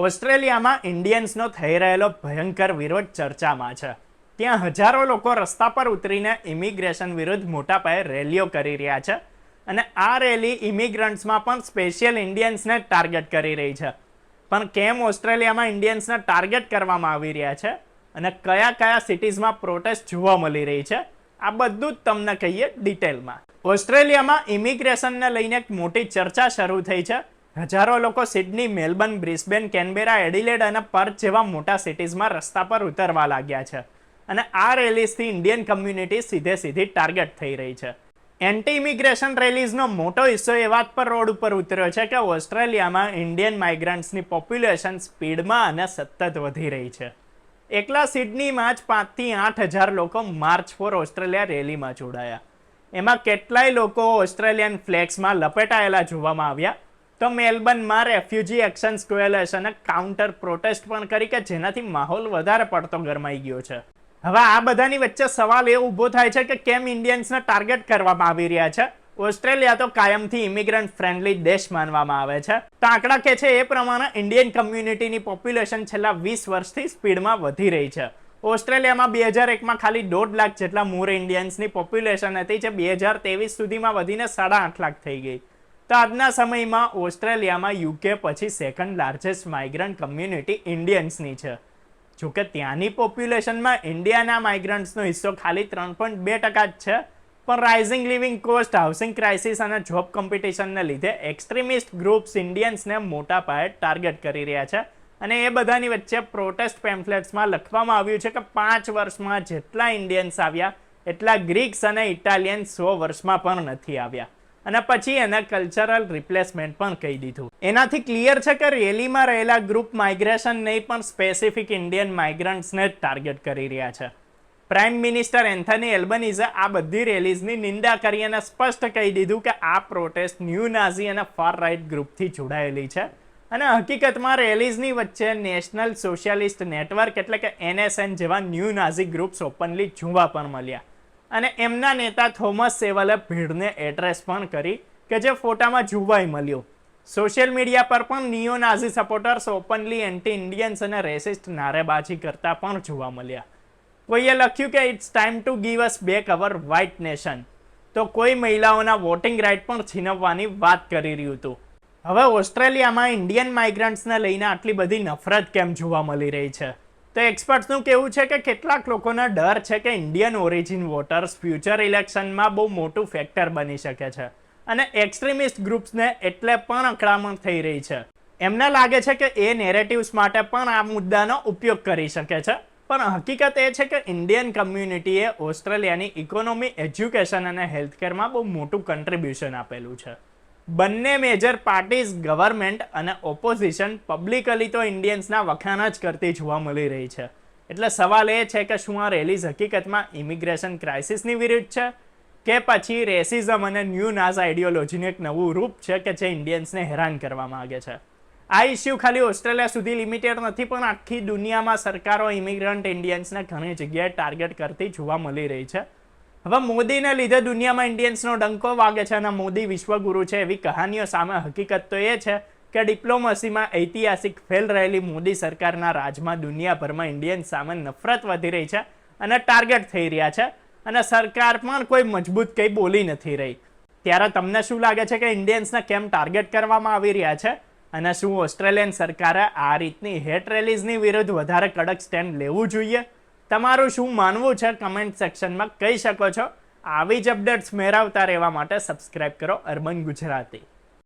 ઓસ્ટ્રેલિયામાં ઇન્ડિયન્સનો થઈ રહેલો ભયંકર વિરોધ ચર્ચામાં છે. ત્યાં હજારો લોકો રસ્તા પર ઉતરીને ઇમિગ્રેશન વિરુદ્ધ મોટા પાયે રેલીઓ કરી રહ્યા છે અને આ રેલી ઇમિગ્રન્ટ્સમાં પણ સ્પેશિયલ ઇન્ડિયન્સને ટાર્ગેટ કરી રહી છે. પણ કેમ ઓસ્ટ્રેલિયામાં ઇન્ડિયન્સને ટાર્ગેટ કરવામાં આવી રહ્યા છે અને કયા કયા સિટીઝમાં પ્રોટેસ્ટ જોવા મળી રહી છે, આ બધું જ તમને કહીએ ડિટેલમાં. ઓસ્ટ્રેલિયામાં ઇમિગ્રેશનને લઈને એક મોટી ચર્ચા શરૂ થઈ છે હજારો લોકો Sydney, Melbourne, Brisbane, Canberra, Adelaide અને પર્થ જેવા મોટા સિટીઝમાં રસ્તા પર ઉતરવા લાગ્યા છે. અને આ રેલીઝથી ઇન્ડિયન કમ્યુનિટી સીધે સીધી ટાર્ગેટ થઈ રહી છે. એન્ટી ઇમિગ્રેશન રેલીઝનો મોટો હિસ્સો એ વાત પર રોડ ઉપર ઉતર્યો છે કે ઓસ્ટ્રેલિયામાં ઇન્ડિયન માઇગ્રન્ટ્સની પોપ્યુલેશન સ્પીડમાં અને સતત વધી રહી છે. એકલા સિડનીમાં જ પાંચથી આઠ હજાર લોકો માર્ચ ફોર ઓસ્ટ્રેલિયા રેલીમાં જોડાયા. એમાં કેટલાય લોકો ઓસ્ટ્રેલિયન ફ્લેક્સમાં લપેટાયેલા જોવામાં આવ્યા. તો મેલબર્નમાં રેફ્યુજી એક્શન કોએલેશને કાઉન્ટર પ્રોટેસ્ટ પણ કરી કે જેનાથી માહોલ વધારે પડતો ગરમાઈ ગયો છે. હવે આ બધાની વચ્ચે સવાલ એ ઊભો થાય છે કે કેમ ઇન્ડિયન્સને ટાર્ગેટ કરવામાં આવી રહ્યા છે? ઓસ્ટ્રેલિયા તો કાયમથી ઇમિગ્રન્ટ ફ્રેન્ડલી દેશ માનવામાં આવે છે. તો આંકડા કે છે એ પ્રમાણે ઇન્ડિયન કમ્યુનિટીની પોપ્યુલેશન છેલ્લા વીસ વર્ષથી સ્પીડમાં વધી રહી છે. ઓસ્ટ્રેલિયામાં બે હજાર એકમાં ખાલી દોઢ લાખ જેટલા મૂર ઇન્ડિયન્સની પોપ્યુલેશન હતી, જે બે હજાર તેવીસ સુધીમાં વધીને સાડા આઠ લાખ થઈ ગઈ. તો આજના સમયમાં ઓસ્ટ્રેલિયામાં યુકે પછી સેકન્ડ લાર્જેસ્ટ માઇગ્રન્ટ કમ્યુનિટી ઇન્ડિયન્સની છે. જોકે ત્યાંની પોપ્યુલેશનમાં ઇન્ડિયાના માઇગ્રન્ટ્સનો હિસ્સો ખાલી ત્રણ પોઈન્ટ બે ટકા જ છે. પણ rising living cost housing crisis અને જોબ કોમ્પિટિશનને લીધે એક્સ્ટ્રીમિસ્ટ ગ્રુપ્સ ઇન્ડિયન્સને મોટા પાયે ટાર્ગેટ કરી રહ્યા છે. અને એ બધાની વચ્ચે પ્રોટેસ્ટ પેમ્ફલેટ્સમાં લખવામાં આવ્યું છે કે પાંચ વર્ષમાં જેટલા ઇન્ડિયન્સ આવ્યા, એટલા ગ્રીક્સ અને ઇટાલિયન સો વર્ષમાં પણ નથી આવ્યા. અને પછી એને કલ્ચરલ રિપ્લેસમેન્ટ પણ કહી દીધું. એનાથી ક્લિયર છે કે રેલીમાં રહેલા ગ્રુપ માઇગ્રેશન નહીં પણ સ્પેસિફિક ઇન્ડિયન માઇગ્રન્ટ્સને જ ટાર્ગેટ કરી રહ્યા છે. પ્રાઇમ મિનિસ્ટર એન્થની એલ્બનીઝે આ બધી રેલીઝની નિંદા કરી અને સ્પષ્ટ કહી દીધું કે આ પ્રોટેસ્ટ ન્યૂ નાઝી અને ફાર રાઇટ ગ્રુપથી જોડાયેલી છે. અને હકીકતમાં રેલીઝની વચ્ચે નેશનલ સોશિયાલિસ્ટ નેટવર્ક એટલે કે એનએસએન જેવા ન્યૂ નાઝી ગ્રુપ્સ ઓપનલી જોવા પણ મળ્યા. અને એમના નેતા થોમસ સેવલે ભીડને એડ્રેસ પણ કરી કે જે ફોટામાં જોવાઈ મળ્યું. સોશિયલ મીડિયા પર પણ neo Nazi supporters openly anti Indians અને રેસિસ્ટ નારેબાજી કરતા પણ જોવા મળ્યા. કોઈએ લખ્યું કે it's time to give us back our white nation તો કોઈ મહિલાઓના વોટિંગ રાઇટ પણ છીનવવાની વાત કરી રહ્યું હતું. હવે ઓસ્ટ્રેલિયામાં ઇન્ડિયન માઇગ્રન્ટ્સને લઈને આટલી બધી નફરત કેમ જોવા મળી રહી છે? તો એક્સપર્ટ્સનું કહેવું છે કે કેટલાક લોકોને ડર છે કે ઇન્ડિયન ઓરિજિન વોટર્સ ફ્યુચર ઇલેક્શનમાં બહુ મોટું ફેક્ટર બની શકે છે. અને એક્સ્ટ્રીમિસ્ટ ગ્રુપ્સને એટલે પણ અકળામણ થઈ રહી છે. એમને લાગે છે કે એ નેરેટિવ્સ માટે પણ આ મુદ્દાનો ઉપયોગ કરી શકે છે. પણ હકીકત એ છે કે ઇન્ડિયન કમ્યુનિટીએ ઓસ્ટ્રેલિયાની ઇકોનોમી એજ્યુકેશન અને હેલ્થકેરમાં બહુ મોટું કન્ટ્રીબ્યુશન આપેલું છે. બંને મેજર પાર્ટીઝ ગવર્મેન્ટ અને ઓપોઝિશન પબ્લિકલી તો ઇન્ડિયન્સના વખાણ જ કરતી જોવા મળી રહી છે. એટલે સવાલ એ છે કે શું આ રેલીઝ હકીકતમાં ઇમિગ્રેશન ક્રાઇસિસની વિરુદ્ધ છે? કે પછી રેસિઝમ અને ન્યૂ નાઝ આઈડિયોલોજીનું એક નવું રૂપ છે કે જે ઇન્ડિયન્સને હેરાન કરવા માગે છે? આ ઇસ્યુ ખાલી ઓસ્ટ્રેલિયા સુધી લિમિટેડ નથી, પણ આખી દુનિયામાં સરકારો ઇમિગ્રન્ટ ઇન્ડિયન્સને ઘણી જગ્યાએ ટાર્ગેટ કરતી જોવા મળી રહી છે. હવે મોદીને લીધે દુનિયામાં ઇન્ડિયન્સનો ડંકો વાગે છે અને મોદી વિશ્વગુરુ છે એવી કહાનીઓ સામે હકીકત તો એ છે કે ડિપ્લોમસીમાં ઐતિહાસિક ફેલ રહેલી મોદી સરકારના રાજમાં દુનિયાભરમાં ઇન્ડિયન્સ સામે નફરત વધી રહી છે અને ટાર્ગેટ થઈ રહ્યા છે અને સરકાર પણ કોઈ મજબૂત કંઈ બોલી નથી રહી. ત્યારે તમને શું લાગે છે કે ઇન્ડિયન્સને કેમ ટાર્ગેટ કરવામાં આવી રહ્યા છે? અને શું ઓસ્ટ્રેલિયન સરકારે આ રીતની હેટ રેલીઝની વિરુદ્ધ વધારે કડક સ્ટેન્ડ લેવું જોઈએ? તમારું શું માનવું છે કમેન્ટ સેક્શનમાં કહી શકો છો. આવી જ અપડેટ્સ મેળવતા રહેવા માટે સબસ્ક્રાઈબ કરો અર્બન ગુજરાતી.